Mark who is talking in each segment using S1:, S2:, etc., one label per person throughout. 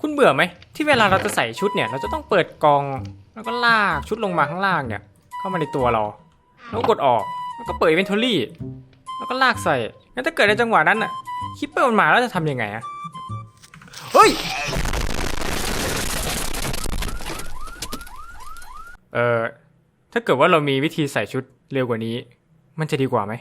S1: คุณเบื่อไหมที่เวลาเราจะใส่ชุดเนี่ย เราจะต้องเปิดกล่อง แล้วก็ลากชุดลงมาข้างล่างเนี่ย เข้ามาในตัวเรา แล้วก็กดออก แล้วก็เปิด inventory แล้วก็ลากใส่งั้นถ้าเกิดในจังหวะนั้นน่ะคิปเปอร์มันมาแล้วจะทำยังไงอะเฮ้ย เอ่อ ถ้าเกิดว่าเรามีวิธีใส่ชุดเร็วกว่านี้ มันจะดีกว่าไหม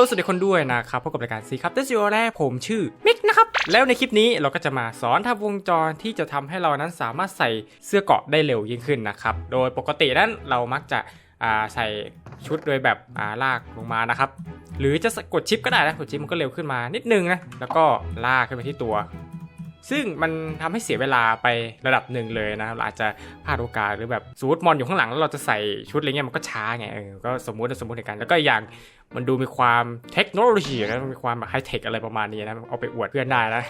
S1: ลสวัสดีคนด้วยนะครับพบกับรายการซีครับเตสิโอแรกผมชื่อมิกนะครับ แล้วในคลิปนี้เราก็จะมาสอนทำวงจรที่จะทำให้เรานั้นสามารถใส่เสื้อเกาะได้เร็วยิ่งขึ้นนะครับ โดยปกตินั้นเรามักจะใส่ชุดโดยแบบาลากลงมานะครับ หรือจะกดชิปก็ได้นะกดชิปมันก็เร็วขึ้นมานิดนึงนะแล้วก็ลากขึ้นไปที่ตัว ซึ่งมันทำให้เสียเวลาไประดับหนึ่งเลยนะครับอาจจะพลาดโอกาสหรือแบบสูตรมอนอยู่ข้างหลังแล้วเราจะใส่ชุดอะไรเงี้ยมันก็ช้าไงเออก็สมมุติสมมติเหตุการณ์แล้วก็อย่างมันดูมีความเทคโนโลยีนะมีความแบบไฮเทคอะไรประมาณนี้นะเอาไปอวดเพื่อนได้นะ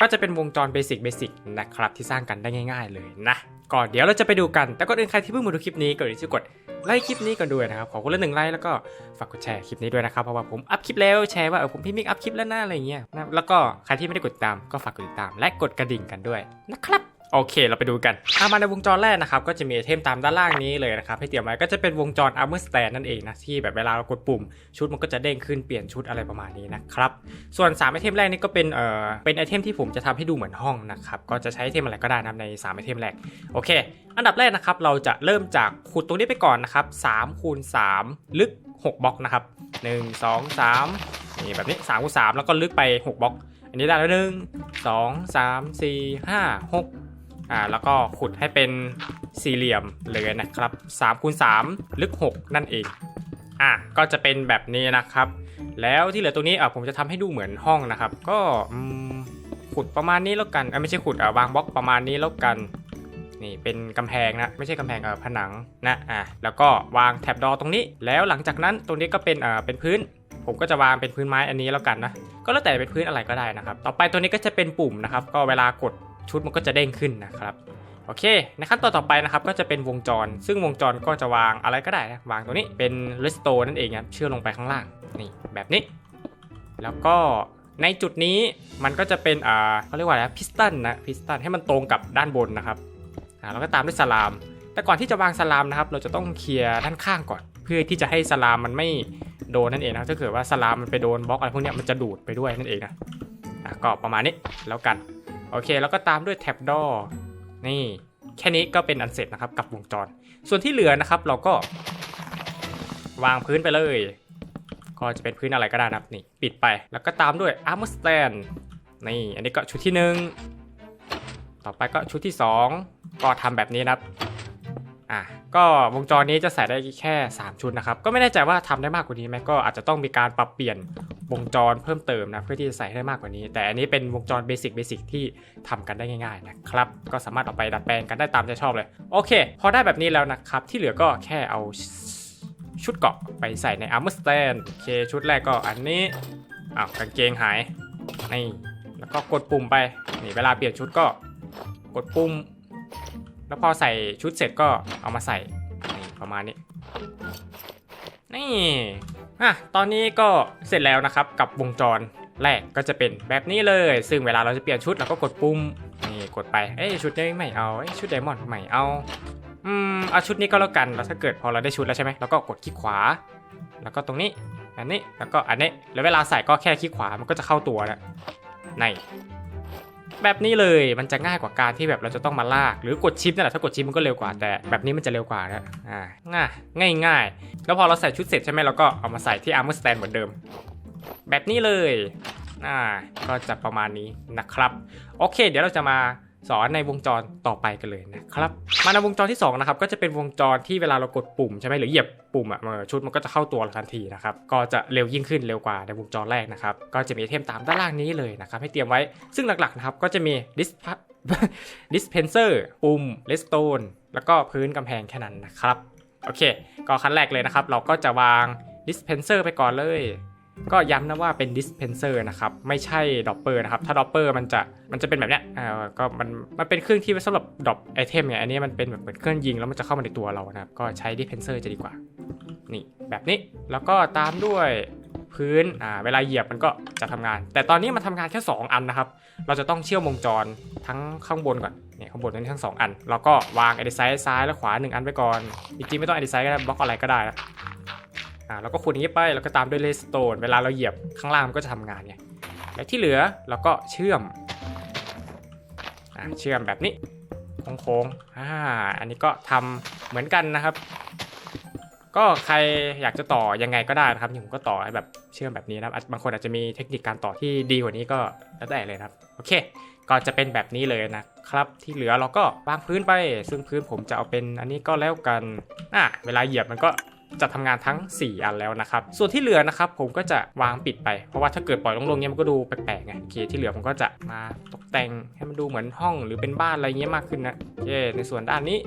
S1: ก็จะเป็นวงจรเบสิกเบสิกนะครับที่สร้างกันได้ง่าย ๆ เลยนะ ก่อนเดี๋ยวเราจะไปดูกัน แต่ก่อนอื่นใครที่เพิ่งมาดูคลิปนี้ก็อย่าลืมกดไลค์คลิปนี้กันด้วยนะครับ ขอคนละหนึ่งไลค์แล้วก็ฝากกดแชร์คลิปนี้ด้วยนะครับ เพราะว่าผมอัพคลิปแล้วแชร์ว่าเออผมพี่มิกอัพคลิปแล้วนะอะไรเงี้ยนะแล้วก็ใครที่ไม่ได้กดติดตามก็ฝากกดติดตาม และกดกระดิ่งกันด้วยนะครับ โอเค เราไปดูกันอามาในวงจรแรกนะครับ ก็จะมีไอเทมตามด้านล่างนี้เลยนะครับ ให้เตรียมไว้ก็จะเป็นวงจร armor stand นั่นเองนะ ที่แบบเวลาเรากดปุ่ม ชุดมันก็จะเด้งขึ้นเปลี่ยนชุดอะไรประมาณนี้นะครับ ส่วน3ไอเทมแรกนี่ก็เป็นเอ่อเป็นไอเทมที่ผมจะทำให้ดูเหมือนห้องนะครับ ก็จะใช้ไอเทมอะไรก็ได้นะใน3ไอเทมแรกโอเค อันดับแรกนะครับเราจะเริ่มจากขุดตรงนี้ไปก่อนนะครับ3คูณ3ลึก 6บล็อกนะครับ1 2 3นี่แบบนี้3คูณ3แล้วก็ลึกไป 6บล็อกอันนี้ได้แล้วหนึ่งสองสามสี่ห้าหก อ่าแล้วก็ขุดให้เป็นสี่เหลี่ยมเลยนะครับ3คูณ3ลึก 6 นั่นเองอะก็จะเป็นแบบนี้นะครับ แล้วที่เหลือตรงนี้อะผมจะทำให้ดูเหมือนห้องนะครับ ก็ขุดประมาณนี้แล้วกันอะไม่ใช่ขุดอะวางบล็อกประมาณนี้แล้วกันนี่เป็นกำแพงนะไม่ใช่กำแพงเออผนังนะอะแล้วก็วางแท็บดอตรงนี้ แล้วหลังจากนั้นตรงนี้ก็เป็นเอ่อเป็นพื้น ผมก็จะวางเป็นพื้นไม้อันนี้แล้วกันนะก็แล้วแต่เป็นพื้นอะไรก็ได้นะครับ ต่อไปตัวนี้ก็จะเป็นปุ่มนะครับ ก็เวลากด ชุดมันก็จะเด้งขึ้นนะครับโอเค ในขั้นตอนต่อไปนะครับก็จะเป็นวงจร ซึ่งวงจรก็จะวางอะไรก็ได้นะวางตรงนี้เป็น r e s t o r e นั่นเองครับเชื่อมลงไปข้างล่างนี่แบบนี้ แล้วก็ในจุดนี้มันก็จะเป็นอ่าเขาเรียกว่าอะไรพิสตันนะพิสตันให้มันตรงกับด้านบนนะครับอ่าแล้วก็ตามด้วยสลาม แต่ก่อนที่จะวางสลามนะครับเราจะต้องเคลียร์ด้านข้างก่อน เพื่อที่จะให้สลามมันไม่โดนนั่นเองนะถ้าเกิดว่าสลามมันไปโดนบล็อกอะไรพวกนี้มันจะดูดไปด้วยนั่นเองนะอะก็ประมาณนี้แล้วกัน โอเค แล้วก็ตามด้วยแท็บดอนี่ แค่นี้ก็เป็นอันเสร็จนะครับกับวงจร ส่วนที่เหลือนะครับเราก็ วางพื้นไปเลย ก็จะเป็นพื้นอะไรก็ได้นะครับนี่ ปิดไปแล้วก็ตามด้วยอาร์มสแตนนี่ อันนี้ก็ชุดที่หนึ่งต่อไปก็ชุดที่สองก็ทำแบบนี้นะครับอะ ก็วงจรนี้จะใส่ได้แค่ 3 ชุดนะครับ ก็ไม่แน่ใจว่าทำได้มากกว่านี้ไหมก็อาจจะต้องมีการปรับเปลี่ยนวงจรเพิ่มเติมนะเพื่อที่จะใส่ได้มากกว่านี้ แต่อันนี้เป็นวงจรเบสิกเบสิกที่ทำกันได้ง่ายๆนะครับ ก็สามารถเอาไปดัดแปลงกันได้ตามใจชอบเลย โอเค พอได้แบบนี้แล้วนะครับ ที่เหลือก็แค่เอาชุดเกาะไปใส่ใน armor stand โอเคชุดแรกก็อันนี้อ้าวกางเกงหายนี่แล้วก็กดปุ่มไปนี่เวลาเปลี่ยนชุดก็กดปุ่ม แล้วพอใส่ชุดเสร็จก็เอามาใส่นี่ประมาณนี้ นี่อะตอนนี้ก็เสร็จแล้วนะครับกับวงจรแรกก็จะเป็นแบบนี้เลย ซึ่งเวลาเราจะเปลี่ยนชุดเราก็กดปุ่มนี่กดไปเอ้ชุดนี้ไม่เอาเอ้ชุดไดมอนด์ไม่เอาอืมเอาชุดนี้ก็แล้วกันแล้วถ้าเกิดพอเราได้ชุดแล้วใช่ไหมเราก็กดคลิกขวา แล้วก็ตรงนี้อันนี้แล้วก็อันนี้แล้วเวลาใส่ก็แค่คลิกขวามันก็จะเข้าตัวแล้วใน แบบนี้เลยมันจะง่ายกว่าการที่แบบเราจะต้องมาลาก หรือกดชิปนั่นแหละถ้ากดชิปมันก็เร็วกว่าแต่แบบนี้มันจะเร็วกว่านะอ่าง่ายง่ายง่ายแล้วพอเราใส่ชุดเสร็จใช่ไหมเราก็เอามาใส่ที่อาร์มสแตนเหมือนเดิม แบบนี้เลยอ่าก็จะประมาณนี้นะครับ โอเค เดี๋ยวเราจะมา สอนในวงจรต่อไปกันเลยนะครับมาในวงจรที่สองนะครับ ก็จะเป็นวงจรที่เวลาเรากดปุ่มใช่ไหมหรือเหยียบปุ่มอะชุดมันก็จะเข้าตัวทันทีนะครับ ก็จะเร็วยิ่งขึ้นเร็วกว่าในวงจรแรกนะครับ ก็จะมีเทมตามด้านล่างนี้เลยนะครับ ให้เตรียมไว้ซึ่งหลักๆนะครับ ก็จะมี dis dispenser ปุ่ม redstone แล้วก็พื้นกำแพงแค่นั้นนะครับ โอเค ก็ขั้นแรกเลยนะครับ เราก็จะวาง dispenser ไปก่อนเลย ก็ย้ำนะว่าเป็น dispenser นะครับ ไม่ใช่ dropper นะครับ ถ้า dropper มันจะมันจะเป็นแบบเนี้ยอ่าก็มันมันเป็นเครื่องที่ไว้สำหรับ drop item ไงอันนี้มันเป็นแบบเหมือนเครื่องยิงแล้วมันจะเข้ามาในตัวเรานะครับ ก็ใช้ dispenser จะดีกว่า นี่แบบนี้แล้วก็ตามด้วยพื้นอ่าเวลาเหยียบมันก็จะทำงาน แต่ตอนนี้มันทำงานแค่ 2 อันนะครับ เราจะต้องเชื่อมวงจรทั้งข้างบนก่อนเนี่ยข้างบนนี้นทั้ง 2 อัน แล้วก็วางไอเดไซด์ซ้ายและขวา 1 อันไว้ก่อนจริงๆไม่ต้องไอเดไซด์ก็ได้บล็อกอะไรก็ได้นะ อ่าแล้วก็ขุดอย่างนี้ไปแล้วก็ตามด้วยเลสโตนเวลาเราเหยียบข้างล่างมันก็จะทำงานไงแล้วที่เหลือเราก็เชื่อมอ่าเชื่อมแบบนี้โค้งๆอ่าอันนี้ก็ทำเหมือนกันนะครับ ก็ใครอยากจะต่อยังไงก็ได้นะครับผมก็ต่อแบบเชื่อมแบบนี้นะครับาจบางคนอาจจะมีเทคนิคการต่อที่ดีกว่านี้ก็แล้วแต่เลยนะครับโอเคก็จะเป็นแบบนี้เลยนะครับ ที่เหลือเราก็วางพื้นไป ซึ่งพื้นผมจะเอาเป็นอันนี้ก็แล้วกันอะเวลาเหยียบมันก็ จะทำงานทั้ง 4 อันแล้วนะครับ ส่วนที่เหลือนะครับผมก็จะวางปิดไป เพราะว่าถ้าเกิดปล่อยลงๆเนี้ยมันก็ดูแปลกๆไงโอเคที่เหลือผมก็จะมาตกแต่งให้มันดูเหมือนห้องหรือเป็นบ้านอะไรเงี้ยมากขึ้นนะโอเคในส่วนด้านนี้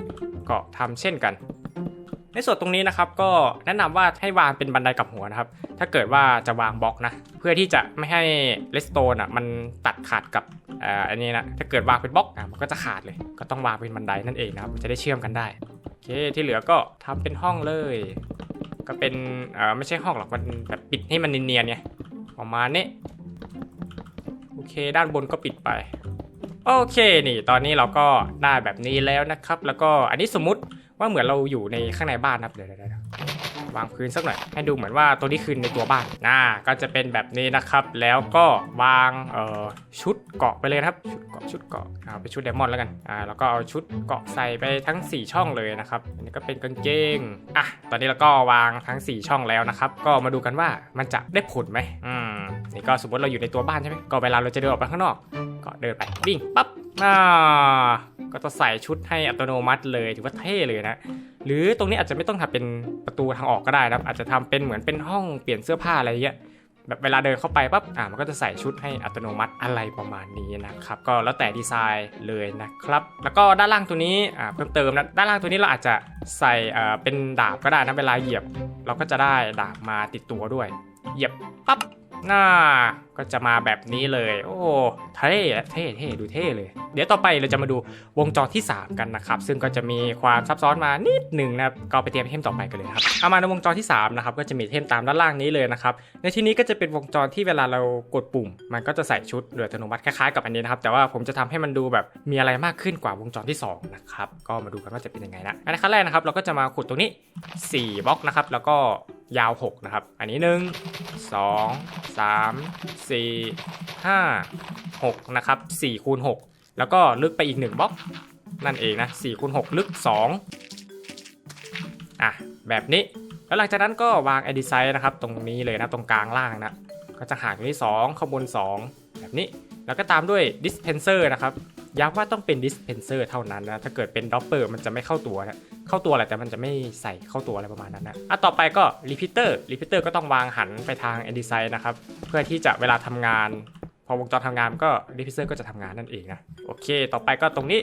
S1: ก็ทำเช่นกันในส่วนตรงนี้นะครับก็แนะนำว่าให้วางเป็นบันไดกับหัวนะครับ ถ้าเกิดว่าจะวางบล็อกนะ เพื่อที่จะไม่ให้เลสโตนอะมันตัดขาดกับ อ่ออันนี้นะถ้าเกิดวางเป็นบล็อกอะมันก็จะขาดเลย ก็ต้องวางเป็นบันไดนั่นเองนะครับมันจะได้เชื่อมกันได้โอเคที่เหลือก็ทำเป็นห้องเลย ก็เป็นเอ่อไม่ใช่ห้องหรอกมันแบบปิดให้มันเนียนๆไงประมาณนี้โอเค ด้านบนก็ปิดไปโอเคนี่ ตอนนี้เราก็ได้แบบนี้แล้วนะครับ แล้วก็อันนี้สมมุติว่าเหมือนเราอยู่ในข้างในบ้านนะครับเดี๋ยวเดี๋ยว วางพื้นสักหน่อย ให้ดูเหมือนว่าตัวนี้คือในตัวบ้านน่าก็จะเป็นแบบนี้นะครับ แล้วก็วางเอ่อชุดเกาะไปเลยครับ ชุดเกาะชุดเกาะเอาไปชุดไดมอนแล้วกันอ่าแล้วก็เอาชุดเกาะใส่ไปทั้ง 4 ช่องเลยนะครับอันนี้ก็เป็นกางเกงอะตอนนี้เราก็วางทั้ง 4 ช่องแล้วนะครับ ก็มาดูกันว่ามันจะได้ผลไหมอืมนี่ก็สมมติเราอยู่ในตัวบ้านใช่ไหมก็เวลาเราจะเดินออกไปข้างนอก ก็เดินไปวิ่งปั๊บอ่า ก็จะใส่ชุดให้อัตโนมัติเลยถือว่าเท่เลยนะ หรือตรงนี้อาจจะไม่ต้องทำเป็นประตูทางออกก็ได้นะอาจจะทำเป็นเหมือนเป็นห้องเปลี่ยนเสื้อผ้าอะไรเงี้ยแบบเวลาเดินเข้าไปปั๊บอ่ามันก็จะใส่ชุดให้อัตโนมัติอะไรประมาณนี้นะครับก็แล้วแต่ดีไซน์เลยนะครับ แล้วก็ด้านล่างตัวนี้อ่าเพิ่มเติมนะด้านล่างตัวนี้เราอาจจะใส่อ่าเป็นดาบก็ได้นะเวลาเหยียบ เราก็จะได้ดาบมาติดตัวด้วย เหยียบปั๊บ น่าก็จะมาแบบนี้เลย โอ้เท่เท่เท่ดูเท่เลย เดี๋ยวต่อไปเราจะมาดูวงจรที่ 3 กันนะครับ ซึ่งก็จะมีความซับซ้อนมานิดหนึ่งนะครับก็ไปเตรียมเทมต่อไปกันเลยครับเอามาในวงจรที่3นะครับก็จะมีเทมตามด้านล่างนี้เลยนะครับในที่นี้ก็จะเป็นวงจรที่เวลาเรากดปุ่ม มันก็จะใส่ชุดโดยอัตโนมัติคล้ายๆกับอันนี้นะครับแต่ว่าผมจะทำให้มันดูแบบมีอะไรมากขึ้นกว่าวงจรที่สองนะครับก็มาดูกันว่าจะเป็นยังไงนะอันขั้นแรกนะครับเราก็จะมาขุดตรงนี้4บล็อกนะครับแล้วก็ยาว 6 นะครับ อันนี้ 1 2 3 4 5 6 นะครับ4คูณ6แล้วก็ลึกไปอีก1บล็อกนั่นเองนะ4คูณ6ลึก 2 อะ แบบนี้ แล้วหลังจากนั้นก็วาง edit size นะครับ ตรงนี้เลยนะ ตรงกลางล่างนะ ก็จะห่างอยู่ที่ 2 ข้างบน 2 แบบนี้ แล้วก็ตามด้วย dispenser นะครับ ย้ำว่าต้องเป็น dispenser เท่านั้นนะ ถ้าเกิดเป็น dropper มันจะไม่เข้าตัวนะเข้าตัวแหละแต่มันจะไม่ใส่เข้าตัวอะไรประมาณนั้นนะอะต่อไปก็ repeater repeater ก็ต้องวางหันไปทาง edit size นะครับ เพื่อที่จะเวลาทำงาน พอวงจรทำงานก็ repeater ก็จะทำงานนั่นเองนะ โอเค ต่อไปก็ตรงนี้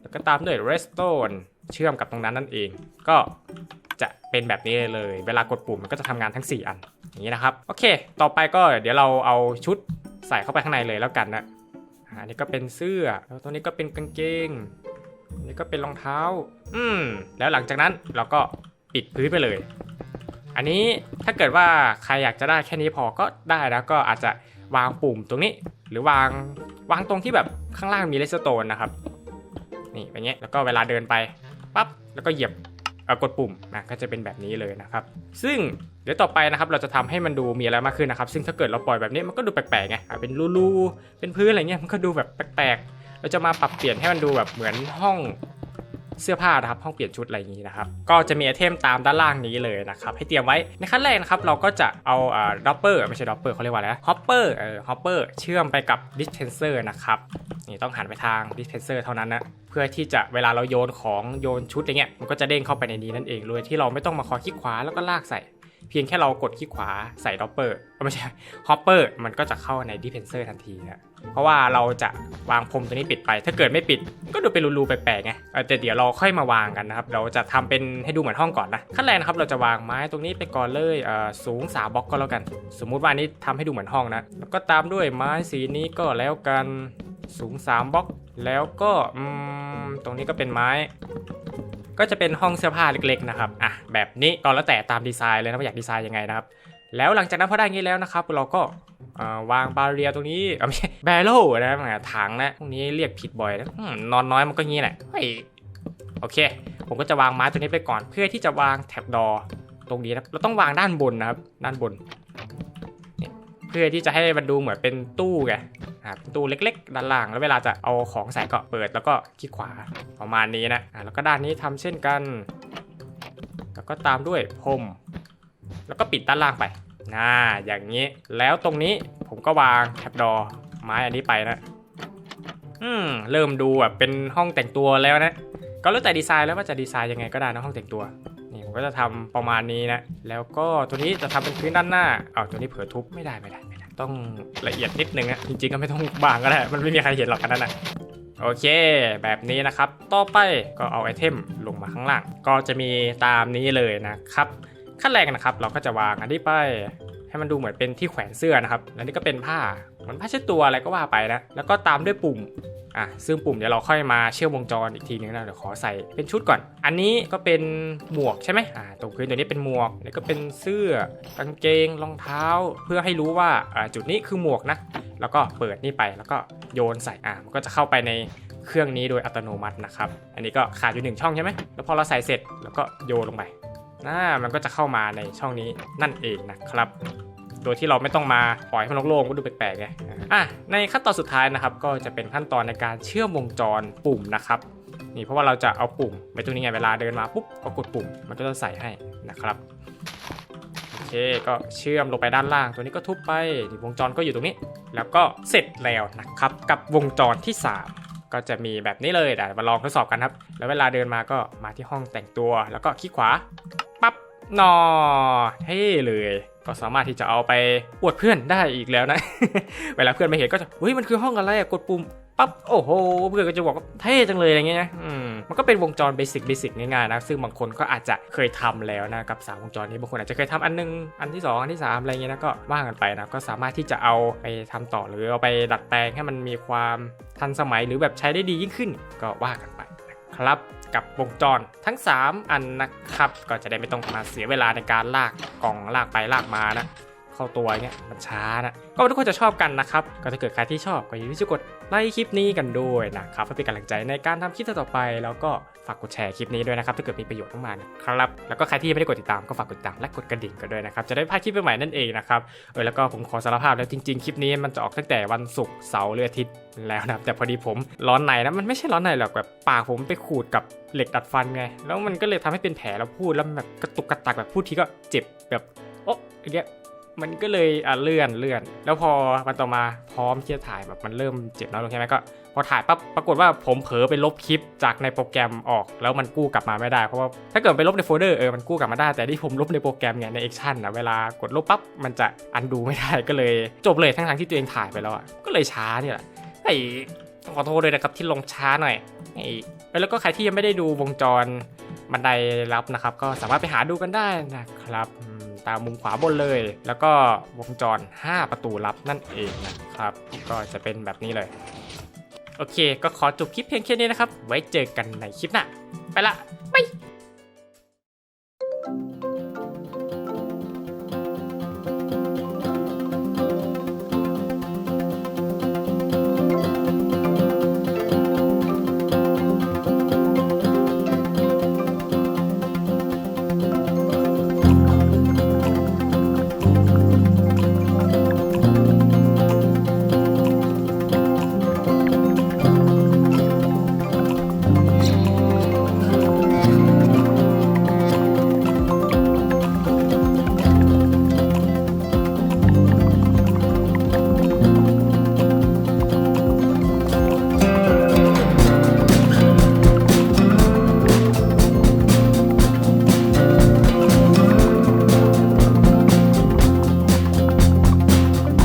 S1: แล้วก็ตามด้วย redstone เชื่อมกับตรงนั้นนั่นเอง ก็จะเป็นแบบนี้เลย เวลากดปุ่มมันก็จะทำงานทั้ง 4 อัน อย่างนี้นะครับ โอเค ต่อไปก็เดี๋ยวเราเอาชุดใส่เข้าไปข้างในเลยแล้วกันนะ อันนี้ก็เป็นเสื้อ แล้วตัวนี้ก็เป็นกางเกงอันนี้ก็เป็นรองเท้า อืม แล้วหลังจากนั้นเราก็ปิดพื้นไปเลย อันนี้ถ้าเกิดว่าใครอยากจะได้แค่นี้พอก็ได้แล้วก็อาจจะวางปุ่มตรงนี้ หรือวางวางตรงที่แบบข้างล่างมีเลสโตนนะครับ นี่แบบเงี้ยแล้วก็เวลาเดินไปปั๊บแล้วก็เหยียบ กดปุ่มนะก็จะเป็นแบบนี้เลยนะครับ ซึ่งเดี๋ยวต่อไปนะครับเราจะทำให้มันดูมีอะไรมากขึ้นนะครับ ซึ่งถ้าเกิดเราปล่อยแบบนี้มันก็ดูแปลกๆไงเป็นรูๆเป็นพื้นอะไรเงี้ยมันก็ดูแบบแปลกๆ เราจะมาปรับเปลี่ยนให้มันดูแบบเหมือนห้องเสื้อผ้านะครับห้องเปลี่ยนชุดอะไรอย่างนี้นะครับก็จะมีไอเทมตามด้านล่างนี้เลยนะครับให้เตรียมไว้ในขั้นแรกนะครับเราก็จะเอาอ่าด็อปเปอร์ไม่ใช่ด็อปเปอร์เขาเรียกว่าอะไรฮอปเปอร์เออฮอปเปอร์เชื่อมไปกับดิสเทนเซอร์นะครับ นี่ต้องหันไปทาง dispenser เท่านั้นนะ เพื่อที่จะเวลาเราโยนของโยนชุดอะไรเงี้ย มันก็จะเด้งเข้าไปในนี้นั่นเองเลยที่เราไม่ต้องมาคอยคลิกขวาแล้วก็ลากใส่ เพียงแค่เรากดคลิกขวาใส่ดอปเปอร์ไม่ใช่ฮอปเปอร์มันก็จะเข้าใน dispenser ทันทีนะเพราะว่าเราจะวางพรมตัวนี้ปิดไป ถ้าเกิดไม่ปิดก็ดูเป็นรูๆแปลกๆไงเออแต่เดี๋ยวเราค่อยมาวางกันนะครับเราจะทำเป็นให้ดูเหมือนห้องก่อนนะขั้นแรกนะครับเราจะวางไม้ตรงนี้ไปก่อนเลยเสูง3บล็อกก็แล้วกัน สมมุติว่าอันนี้ทำให้ดูเหมือนห้องนะแล้วก็ตามด้วยไม้สีนี้ก็แล้วกัน สูง3บล็อกแล้วก็ตรงนี้ก็เป็นไม้ ก็จะเป็นห้องเสื้อผ้าเล็กๆนะครับอะแบบนี้ก็แล้วแต่ตามดีไซน์เลยนะว่าอยากดีไซน์ยังไงนะครับ แล้วหลังจากนั้นพอได้งี้แล้วนะครับ เราก็วางบาเรียตรงนี้เออไม่ใช่แบโลนะหมถังนะพวกนี้เรียกผิดบ่อยนะอืมนอนน้อยมันก็งี้แหละเฮ้ยโอเค ผมก็จะวางไม้ตัวนี้ไปก่อน เพื่อที่จะวางแท็บดอตรงนี้นะเราต้องวางด้านบนนะครับ ด้านบน เพื่อที่จะให้มันดูเหมือนเป็นตู้ไงอ่าเป็นตู้เล็ก ๆ ด้านล่างแล้วเวลาจะเอาของใส่ก็เปิดแล้วก็คลิกขวาประมาณนี้นะอ่าแล้วก็ด้านนี้ทำเช่นกัน แล้วก็ตามด้วยพรมแล้วก็ปิดด้านล่างไปน่าอย่างนี้ แล้วตรงนี้ผมก็วางแท็บดอไม้อันนี้ไปนะอืมเริ่มดูแบบเป็นห้องแต่งตัวแล้วนะ ก็แล้วแต่ดีไซน์แล้วว่าจะดีไซน์ยังไงก็ได้นะห้องแต่งตัว ก็จะทำประมาณนี้นะ แล้วก็ตัวนี้จะทำเป็นพื้นด้านหน้าอ้าวตัวนี้เผลอทุบไม่ได้ไม่ได้ไม่ได้ ต้องละเอียดนิดนึงนะจริงๆก็ไม่ต้องบางก็ได้มันไม่มีใครเห็นหรอกกันนั่นนะโอเค แบบนี้นะครับ ต่อไปก็เอาไอเทมลงมาข้างล่าง ก็จะมีตามนี้เลยนะครับ ขั้นแรกนะครับ เราก็จะวางอันนี้ไป ให้มันดูเหมือนเป็นที่แขวนเสื้อนะครับ แล้วนี่ก็เป็นผ้าเหมือนผ้าเช็ดตัวอะไรก็ว่าไปนะ แล้วก็ตามด้วยปุ่ม อะ ซึ่งปุ่มเดี๋ยวเราค่อยมาเชื่อมวงจรอีกทีนึงนะ เดี๋ยวขอใส่เป็นชุดก่อน อันนี้ก็เป็นหมวกใช่ไหมอ่า ตรงพื้นตัวนี้เป็นหมวกนี่ก็เป็นเสื้อกางเกง รองเท้า เพื่อให้รู้ว่า อ่า จุดนี้คือหมวกนะ แล้วก็เปิดนี่ไป แล้วก็โยนใส่ อ่า มันก็จะเข้าไปในเครื่องนี้โดยอัตโนมัตินะครับ อันนี้ก็ขาดอยู่หนึ่งช่องใช่ไหมแล้วพอเราใส่เสร็จ แล้วก็โยนลงไป น่ามันก็จะเข้ามาในช่องนี้นั่นเองนะครับโดยที่เราไม่ต้องมาปล่อยให้มันโล่งๆก็ดูแปลกๆไงอะในขั้นตอนสุดท้ายนะครับ ก็จะเป็นขั้นตอนในการเชื่อมวงจรปุ่มนะครับนี่เพราะว่าเราจะเอาปุ่มไปตรงนี้ไงเวลาเดินมาปุ๊บก็กดปุ่มมันก็จะใส่ให้นะครับโอเคก็เชื่อมลงไปด้านล่าง ตัวนี้ก็ทุบไปนี่วงจรก็อยู่ตรงนี้ แล้วก็เสร็จแล้วนะครับ กับวงจรที่ 3 ก็จะมีแบบนี้เลยเดี๋ยวมาลองทดสอบกันครับ แล้วเวลาเดินมาก็มาที่ห้องแต่งตัว แล้วก็คลิกขวา นอเท่เลย ก็สามารถที่จะเอาไปอวดเพื่อนได้อีกแล้วนะ เวลาเพื่อนไม่เห็นก็จะเฮ้ยมันคือห้องอะไรอะกดปุ่มปั๊บโอ้โหเพื่อนก็จะบอกว่าเท่จังเลยอะไรเงี้ยนะอืมมันก็เป็นวงจรเบสิกเบสิกง่ายๆนะซึ่งบางคนก็อาจจะเคยทำแล้วนะกับสาวงจรนี้บางคนอาจจะเคยทำอันหนึงอันที่สองอันที่สามอะไรเงี้ยนะก็ว่ากันไปนะก็สามารถที่จะเอาไปทำต่อหรือเอาไปดัดแปลงให้มันมีความทันสมัยหรือแบบใช้ได้ดียิ่งขึ้น ก็ว่ากันไปนะครับ กับวงจรทั้ง 3 อันนะครับ ก็จะได้ไม่ต้องมาเสียเวลาในการลากกล่องลากไปลากมานะ เข้าตัวเงี้ยมันช้านะก็ทุกคนจะชอบกันนะครับ ก็ถ้าเกิดใครที่ชอบก็อย่าลืมกดไลค์คลิปนี้กันด้วยนะครับเพื่อเป็นกำลังใจในการทำคลิปต่อไป แล้วก็ฝากกดแชร์คลิปนี้ด้วยนะครับถ้าเกิดมีประโยชน์มากๆนะครับแล้วก็ใครที่ยังไม่ได้กดติดตามก็ฝากกดติดตามและกดกระดิ่งกันด้วยนะครับจะได้พลาดคลิปใหม่ๆนั่นเองนะครับเออแล้วก็ผมขอสารภาพแล้วจริง ๆคลิปนี้มันจะออกตั้งแต่วันศุกร์เสาร์หรืออาทิตย์แล้วนะแต่พอดีผมร้อนในนะมันไม่ใช่ร้อนในหรอกแบบปากผมไปขูดกับเหล็กดัดฟันไง แล้วมันก็เลยทำให้เป็นแผลแล้วพูดแล้วแบบกระตุกกระตักแบบพูดทีก็เจ็บแบบโอ๊ะอย่างเงี้ย มันก็เลยอะเลื่อนเลื่อน แล้วพอมันต่อมาพร้อมที่จะถ่ายแบบมันเริ่มเจ็บน้อยลงใช่ไหมก็พอถ่ายปั๊บปรากฏว่าผมเผลอไปลบคลิปจากในโปรแกรมออก แล้วมันกู้กลับมาไม่ได้เพราะว่าถ้าเกิดไปลบในโฟลเดอร์เออมันกู้กลับมาได้แต่ที่ผมลบในโปรแกรมเนี่ยใน Action นะเวลากดลบปั๊บมันจะอันดูไม่ได้ก็เลยจบเลยทั้งๆที่ตัวเองถ่ายไปแล้วอะก็เลยช้าเนี่ยแหละไอ้ขอโทษเลยนะครับที่ลงช้าหน่อยไอ้แล้วก็ใครที่ยังไม่ได้ดูวงจรบันไดลับนะครับ ก็สามารถไปหาดูกันได้นะครับ ตามมุมขวาบนเลย แล้วก็วงจร 5 ประตูลับนั่นเองนะครับ ก็จะเป็นแบบนี้เลย โอเค ก็ขอจบคลิปเพียงแค่นี้นะครับ ไว้เจอกันในคลิปหน้า ไปละบาย